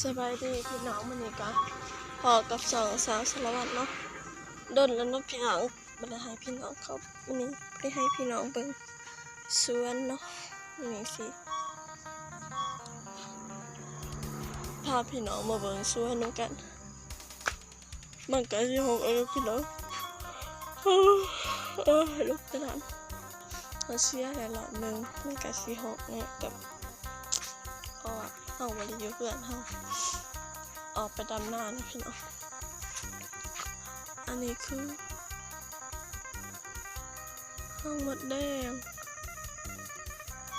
สบายดีพี่น้องมันนี่กะพอกับสองสาวสารวัตรเนาะดนแล้วเนาะพี่น้องบ่ได้ให้พี่น้องเขาวันนี้ได้ให้พี่น้องเบิ่งสวนเนาะนี่สิพาพี่น้องมาเบิ่งสวนนกัน มันก็สิหกเออพี่น้องเออลุกไปนอนเขาเสียแล้วรอบหนึ่งมันก็สิหกเนี่ยแต่เพราะว่าเฮาอยู่เพื่อนเฮาออกไปดำนานะพี่น้อง อันนี้คือ ห้องมดแดง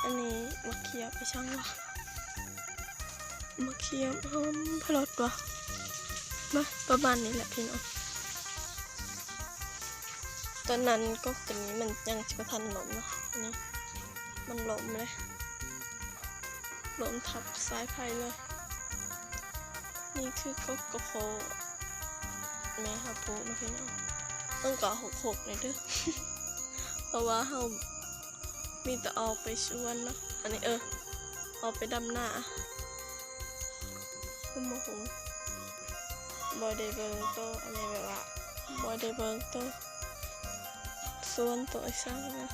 อันนี้มะเขียบไปช่างวะมะเขียบหอมพลอดวะมาประมาณนี้แหละพี่น้อง ตอนนั้นก็ตัวนี้มันยังจะทันหลมเนาะอันนี้มันหลมเลย ลมทับสายไฟเลย นี่คือกกกโพแม่ฮับปูนะพี่น้องต้องก่อหกหกเลยเด้อเพราะว่าเฮามีแต่ออกไปชวนเนาะอันนี้เออออกไปดำหน้าคุณโมโหบอได้เบิงโตะอันนี้แบบว่าบอได้เบิงโตะส่วนตัวอีกสักนะ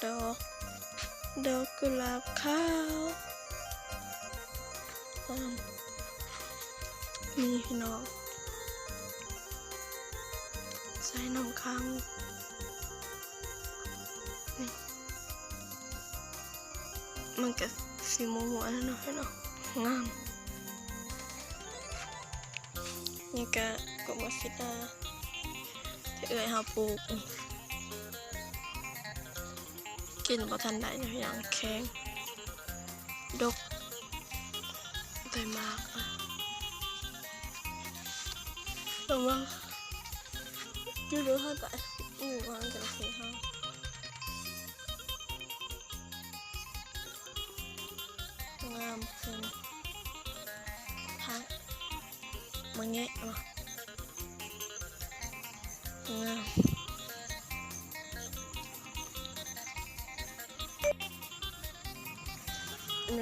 เดอก ดอกกุหลาบขาวมีพี่น้องใส่น้ำค้างนี่มันก็สีม่วงๆแล้วเนาะพี่น้องงามนี่ก็กบมาฟิตาที่เอ่ยหาปลูก กินบ่ทันได้อย่างแข็งดกได้มากแต่ว่าอยู่ดูเท่าไหร่อือวางกันสิฮะงามเกินพักมาแงะมางาม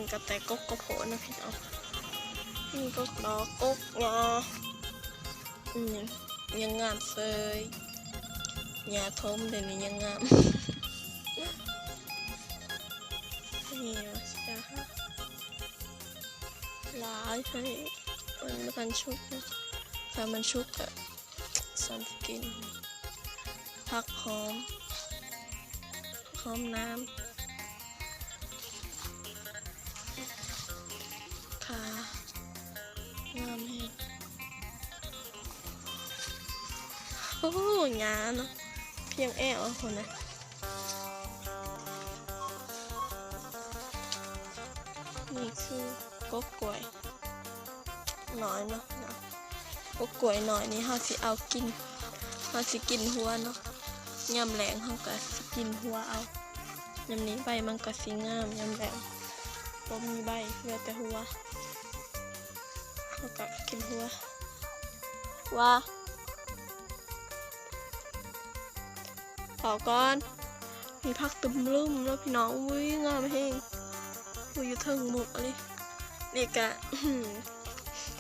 หนึ่งกระแตกกกระโผนะพี่น้องนี่ก็ดอกกกงออืมยังงามเซยยาทมเดี๋ยวนี้ยังงามนี่วะจ้าฮะลายให้มันมันชุกนะถ้ามันชุกอะสันกินผักหอมหอมน้ำ หงาเนาะเพียงแอวอคนนะนี่คือกกกล้วยน้อยเนาะเนาะกกกล้วยน้อยนี่เฮาสิเอากินเฮาสิกินหัวเนาะยำแหลงเฮาก็สิกินหัวเอายำนี้ใบมันก็สิงามยำแหลงบ่มีใบเหลือแต่หัวแล้วก็กินหัวว่า เผาก่อน มีพักตุ่มลุ่มแล้วพี่น้องอุ้ยงามแห้งอุ้ยอยู่เทิงหมุกอะไรนี่กะ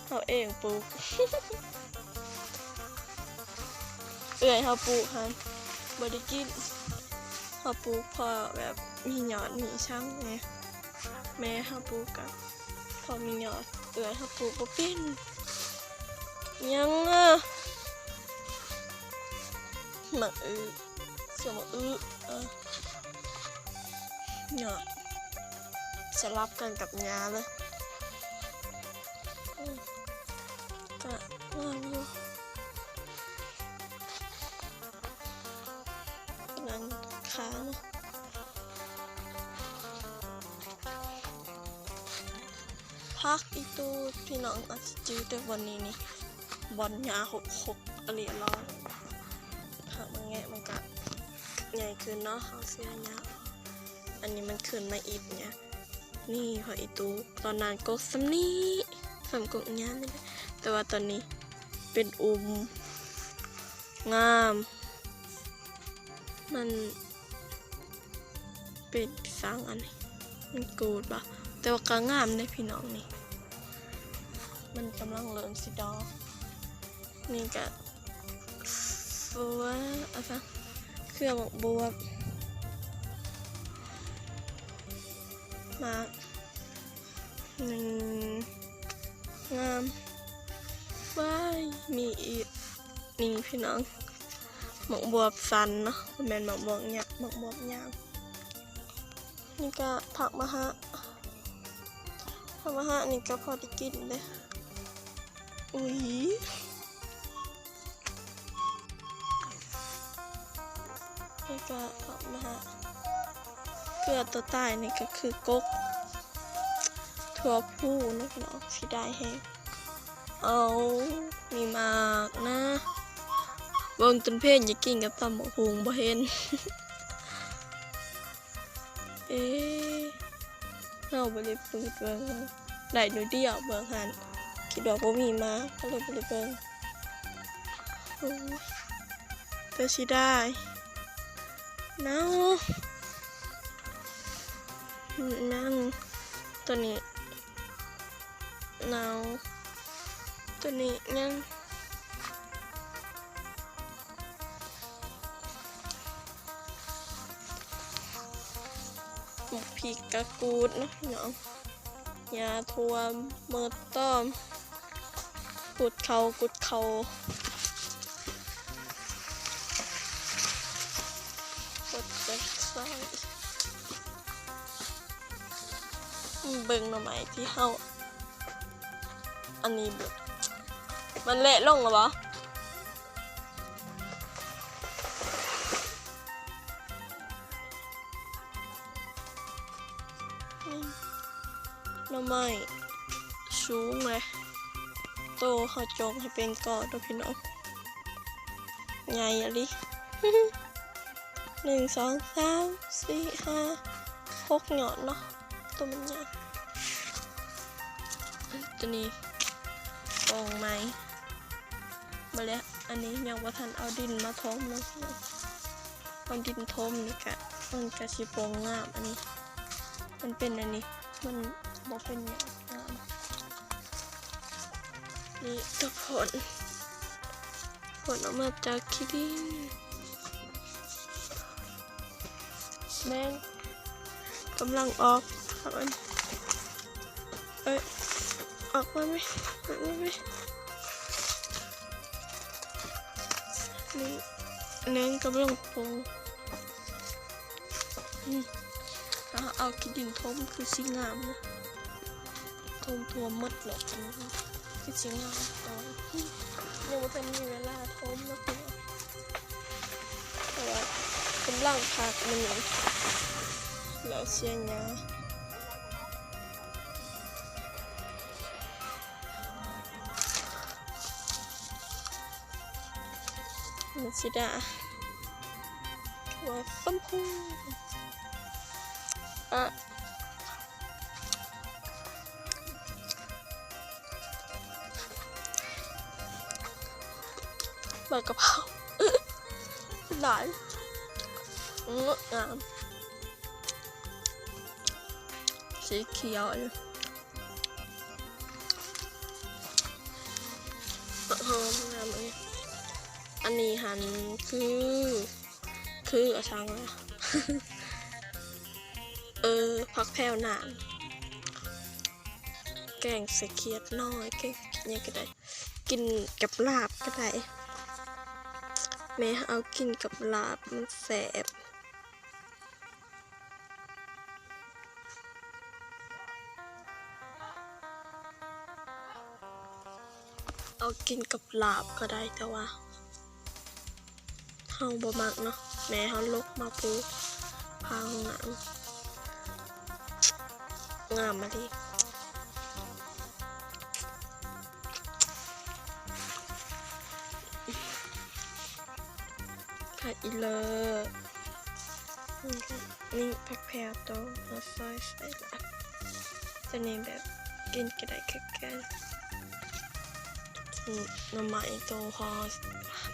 เขาเองปลูกเอื่อยเขาปลูกฮันบไดิกินเขาปลูกพอแบบมีหยอดมีช่างไงแม่ฮับปลูกกับพอมีหยอดเอือยฮับปลูกบ่เป็นยังอะหมักอือ เสียหมักอือเออหยอดสลับกันกับยาเลยก็งามอยู่นั่นขาเนาะพักอีตูพี่น้องอาจจะจื้อวันนี้นี่บอลยาหกหกอะไรร้อน ใหญ่ขึ้นเนาะเขาเสียยาอันนี้มันขึ้นมาอีกเนี่ยนี่พออีตูตอนนั้นก็สำนี้สำกกยานี่แหละแต่ว่าตอนนี้เป็นอุมงาม มันเป็นสร้างอันนี้มันกูดปะแต่ว่าก็งามเลยพี่น้องนี่ มันกำลังเริ่มสิดอ นี่ก็ฟัวอะไร เครื่องบวบมาหนึ่งงามว้ายมีอีกนี่พี่น้องหมกบวบสันเนาะมันเป็นหมกบวบเนี่ยหมกบวบยางนี่ก็ผักมะฮะผักมะฮะนี่ก็พอได้กินเลยอุ้ย นี่ก็ผักมะฮะเกลือตัวใต้นี่ก็คือกกถั่วผู้นะพี่น้องสีได้แห้งเอามีมากนะเบิ่งจนเพศอย่ากินกับตำบักหุงบ่เห็นเอ๊เราบ่ได้เปิดเบิ่งได้หนูเดียวเบิ่งหันคิดว่าบ่มีมาก็เลยบ่ได้เบิ่งโอ้แต่สิได้ นานั่งตัวนี้เนาตัวนี้ยังหมกพริกะกูดเนาะพี่น้องยาทัวเมิดต้อมกุดเขากุดเขา เบิ่งหน่อไม้ที่เฮาอันนี้บิ่งมันเละลงหรอวะนี่หน่อไม้สูงเลยโตเขาจงให้เป็นกอดเด้อพี่น้องใหญ่อะลิหนึ่งสองสามสี่ห้าหกหยอดเนาะ ตัวมันใหญ่ตัวนี้กองไม้มาแล้วอันนี้ยังว่าทันเอาดินมาทมเนาะเอาดินทมนี่กะมันกะชิโปงงามอันนี้ มันเป็นอันนี้มันบอกเป็นอย่างงามนี่ทุกคนผลออกมาจากคิดินแม่งกำลังออก อันเอ้ยออกมาไหมออกมาไหมนี่แม่งกำลังโปงอืมเอาเอากินดินทมคือสิงามนะทมทัวมดเลยคือสิงามตอนยังไม่เป็นมีเวลาทมนะพี่น้องแต่ว่ากำลังพักมันอยู่แล้วเสียงยา นสิดาว่าฟัมพูอะใบกะเพราหลายงดงามสีเขียวหอมงามเลย อันนี้หันคือ คืออะชังอะเออพักแพรวนานแกงใส่เขียดน้อยแกงเนี่ยก็ได้ กินกับลาบก็ได้แม่เอากินกับลาบมันแสบเอากินกับลาบก็ได้แต่ว่า เฮาบ่มักเนาะแม่เฮาลกมาปูพาห้องน้ำงามมาดิผัดอีเลอนี่ค่ะนี่ผักแพรวโตมาซอยใส่ละจะนี่แบบกินก็ได้แค่แกันอืมหน้ำไม้ตรงพอ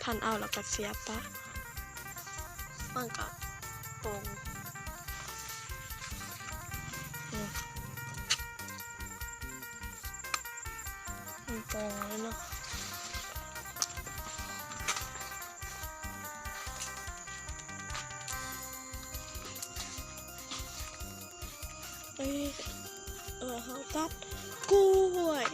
พันเอาแล้วก็เสียปะ なんかこううんうんとあれなเออเขาตัดกล้วย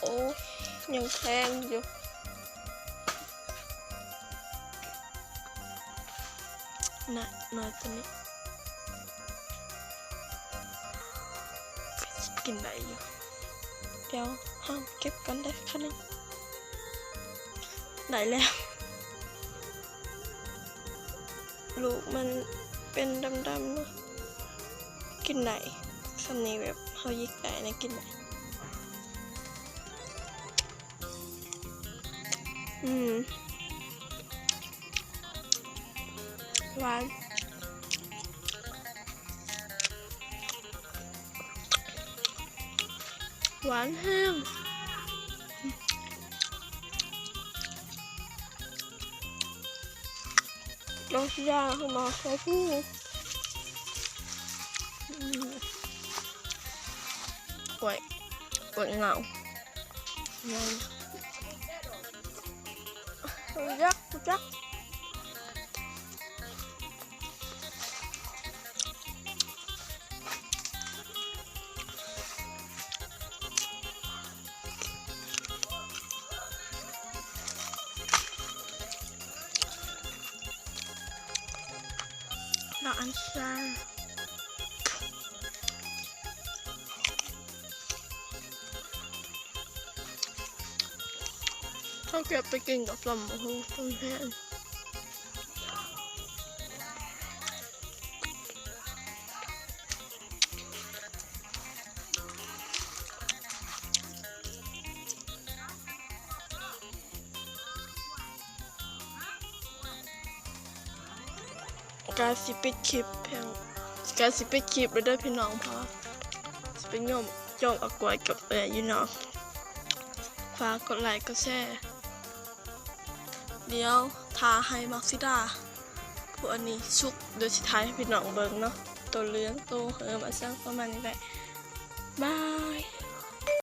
โอ้ยังแพงอยู่ น่ะมาตัวนี้กินได้อยู่เดี๋ยวห้ามเก็บกันได้คันนึงได้แล้วลูกมันเป็นดำๆนะกินได้สำนี้แบบเขายิกได้นะกินได้อืมหนองชิยาเข้ามาขอพูดอืมกล้วยกล้วย เขาเก็บไปกินกับลำโอ้โหต้นแพนการสิปิดคลิปเพียงการสิปิดคลิปแล้วด้อพี่น้องพราะสิเป็นย่อมย่อมอากวยกับเอ่ยอยู่เนาะฝากกดไลค์กดแชร์ เดี๋ยวทาให้มักซิดาผู้อันนี้ชุกโดยสุดท้ายให้พี่น้องเบิงเนาะตัวเลื้องตัวเฮิมมาสร้างประมาณนี้แหละบาย